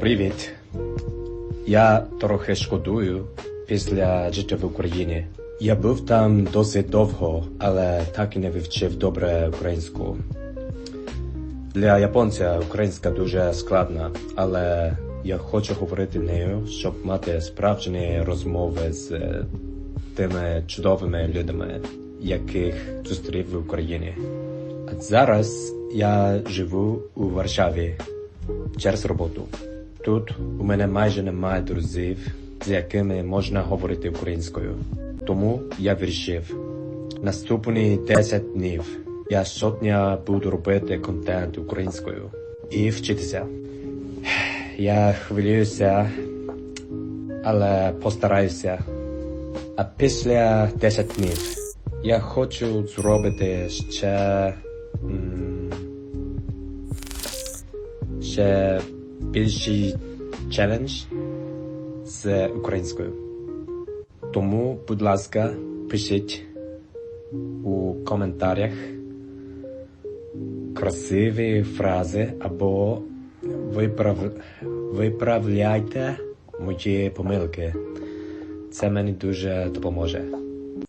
Привіт. Я трохи шкодую після життя в Україні. Я був там досить довго, але так і не вивчив добре українську. Для японця українська дуже складна, але я хочу говорити нею, щоб мати справжні розмови з е, тими чудовими людьми, яких зустрів в Україні. А зараз я живу у Варшаві через роботу. Тут у мене майже немає друзів, з якими можна говорити українською. Тому я вирішив. Наступні 10 днів я щодня буду робити контент українською і вчитися. Я хвилююся, але постараюся. А після 10 днів я хочу зробити ще. ще більший челендж з українською. Тому, будь ласка, пишіть у коментарях красиві фрази або виправ... виправляйте мої помилки. Це мені дуже допоможе.